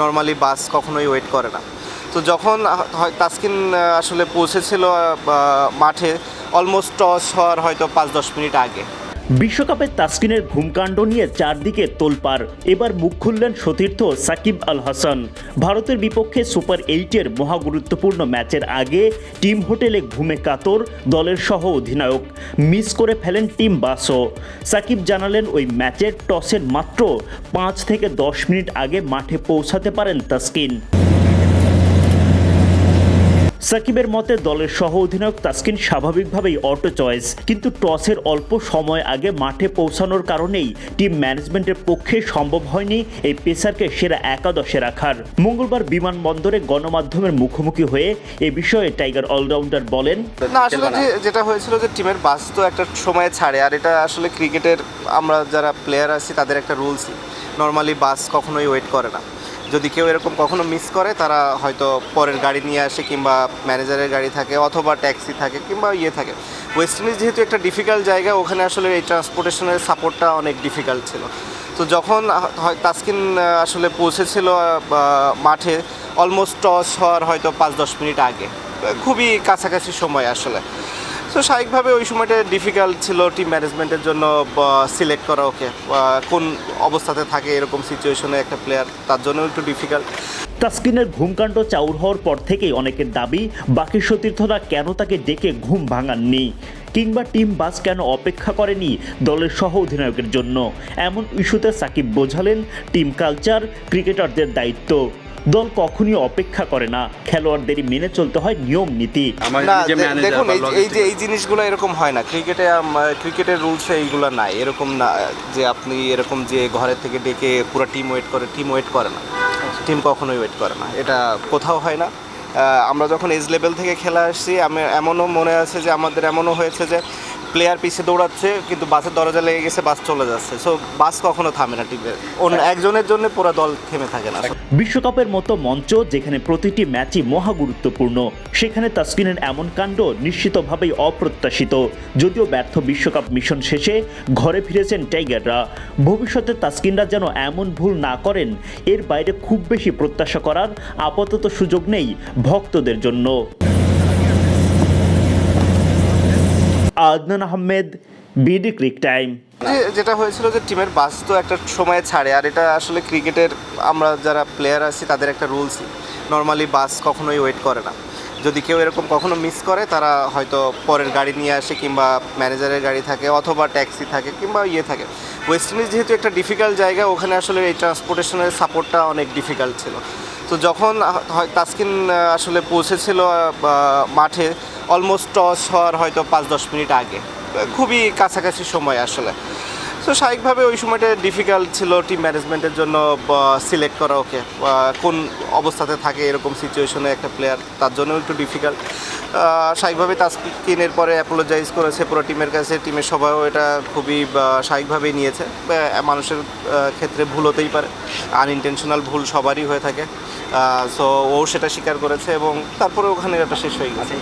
Normally বাস কখনোই wait করে না। তো যখন তাসকিন আসলে পৌঁছেছিল মাঠে অলমোস্ট টস হওয়ার হয়তো পাঁচ দশ মিনিট আগে। বিশ্বকাপে তাসকিনের ঘুমকাণ্ড নিয়ে চারদিকে তোলপাড়। এবার মুখ খুললেন সতীর্থ সাকিব আল হাসান। ভারতের বিপক্ষে সুপার এইটের মহাগুরুত্বপূর্ণ ম্যাচের আগে টিম হোটেলে ঘুমে কাতর দলের সহ অধিনায়ক মিস করে ফেলেন টিম বাসও। সাকিব জানালেন ওই ম্যাচের টসের মাত্র পাঁচ থেকে দশ মিনিট আগে মাঠে পৌঁছাতে পারেন তাসকিন। সাকিবের মতে দলের সহ অধিনায়ক তাসকিন স্বাভাবিকভাবেই অটো চয়েস কিন্তু টসের অল্প সময় আগে মাঠে পৌঁছানোর কারণেই টিম ম্যানেজমেন্টের পক্ষে সম্ভব হয়নি এই পেসারকে সেরা একাদশে রাখার। মঙ্গলবার বিমানবন্দরে গণমাধ্যমের মুখোমুখি হয়ে এ বিষয়ে টাইগার অলরাউন্ডার বলেন আসলে যেটা হয়েছিল যে টিমের বাস তো একটা সময়ে ছাড়ে, আর এটা আসলে ক্রিকেটের আমরা যারা প্লেয়ার আছি তাদের একটা রুলস নর্মালি বাস কখনোই ওয়েট করে না। যদি কেউ এরকম কখনো মিস করে, তারা হয়তো পরের গাড়ি নিয়ে আসে কিংবা ম্যানেজারের গাড়ি থাকে অথবা ট্যাক্সি থাকে কিংবা ইয়ে থাকে। ওয়েস্ট ইন্ডিজ যেহেতু একটা ডিফিকাল্ট জায়গা, ওখানে আসলে এই ট্রান্সপোর্টেশনের সাপোর্টটা অনেক ডিফিকাল্ট ছিল। তো যখন তাসকিন আসলে পৌঁছেছিল মাঠে অলমোস্ট টস হওয়ার হয়তো পাঁচ দশ মিনিট আগে। খুবই কাছাকাছি সময় আসলে। তো স্বাভাবিকভাবে ওই সময়টা ডিফিকাল্ট ছিল টিম ম্যানেজমেন্টের জন্য সিলেক্ট করা ওকে কোন অবস্থাতে থাকে এরকম সিচুয়েশনে একটা প্লেয়ার তার জন্য একটু ডিফিকাল্ট তাসকিনের ঘুমকাণ্ড চাউর হওয়ার পর থেকেই অনেকের দাবি, বাকি সতীর্থরা কেন তাকে ডেকে ঘুম ভাঙাননি? কিংবা টিম বাস কেন অপেক্ষা করেনি দলের সহ অধিনায়কের জন্য? এমন ইস্যুতে সাকিব বোঝালেন, টিম কালচার ক্রিকেটারদের দায়িত্ব। দল কখনই অপেক্ষা করে না। খেলোয়াড়দের মেনে চলতে হয় নিয়ম নীতি। দেখুন এই যে- এই জিনিসগুলো এরকম হয় না। ক্রিকেটে ক্রিকেটের রুলসে এইগুলো নাই। এরকম না যে আপনি এরকম যে ঘরের থেকে ডেকে পুরো টিম ওয়েট করে টিম ওয়েট করে না। টিম কখনোই ওয়েট করে না। এটা কোথাও হয় না। আহ, আমরা যখন এজ লেভেল থেকে খেলা আসছি আমি এমনও মনে আছে যে আমাদের এমনও হয়েছে যে প্লেয়ার পিছিয়ে দৌড়াচ্ছে, কিন্তু বাসের দরজা লেগে গেছে, বাস চলে যাচ্ছে। সো বাস কখনো থামে না টিমের অন্য একজনের জন্য পুরো দল থেমে থাকে না। বিশ্বকাপের মতো মঞ্চ যেখানে প্রতিটি ম্যাচই মহা গুরুত্বপূর্ণ সেখানে তাসকিনের এমন কাণ্ড নিশ্চিতভাবেই অপ্রত্যাশিত। যদিও ব্যর্থ বিশ্বকাপ মিশন শেষে ঘরে ফিরেছেন টাইগাররা, ভবিষ্যতে তাসকিনরা যেন এমন ভুল না করেন, এর বাইরে খুব বেশি প্রত্যাশা করার আপাতত সুযোগ নেই ভক্তদের জন্য। Adnan Ahmed, BD cric time. যেটা হয়েছিল যে, টিমের বাস তো একটা সময়ে ছাড়ে, আর এটা আসলে ক্রিকেটের আমরা যারা প্লেয়ার আছি, তাদের একটা রুলস নর্মালি বাস কখনোই ওয়েট করে না। যদি কেউ এরকম কখনো মিস করে, তারা হয়তো পরের গাড়ি নিয়ে আসে, কিংবা ম্যানেজারের গাড়ি থাকে, অথবা ট্যাক্সি থাকে, কিংবা ইয়ে থাকে। ওয়েস্ট ইন্ডিজ যেহেতু একটা ডিফিকাল্ট জায়গা, ওখানে আসলে এই ট্রান্সপোর্টেশনের সাপোর্টটা অনেক ডিফিকাল্ট ছিল। তো যখন তাসকিন আসলে পৌঁছেছিল মাঠে অলমোস্ট টস হওয়ার হয়তো পাঁচ, দশ মিনিট আগে। খুবই কাছাকাছি সময় আসলে। তো স্বাভাবিকভাবে ওই সময়টা ডিফিকাল্ট ছিল টিম ম্যানেজমেন্টের জন্য সিলেক্ট করা ওকে। কোন অবস্থাতে থাকে এরকম সিচুয়েশনে একটা প্লেয়ার তার জন্য একটু ডিফিকাল্ট স্বাভাবিকভাবে তাসকিনের পরে অ্যাপোলোজাইজ করেছে পুরো টিমের কাছে। টিমের সবাইও এটা খুবই স্বাভাবিকভাবেই নিয়েছে। মানুষের ক্ষেত্রে ভুল হতেই পারে। আনইনটেনশনাল ভুল সবারই হয়ে থাকে। সো ও সেটা স্বীকার করেছে এবং তারপরে ওখানে এটা শেষ হয়ে গেছে।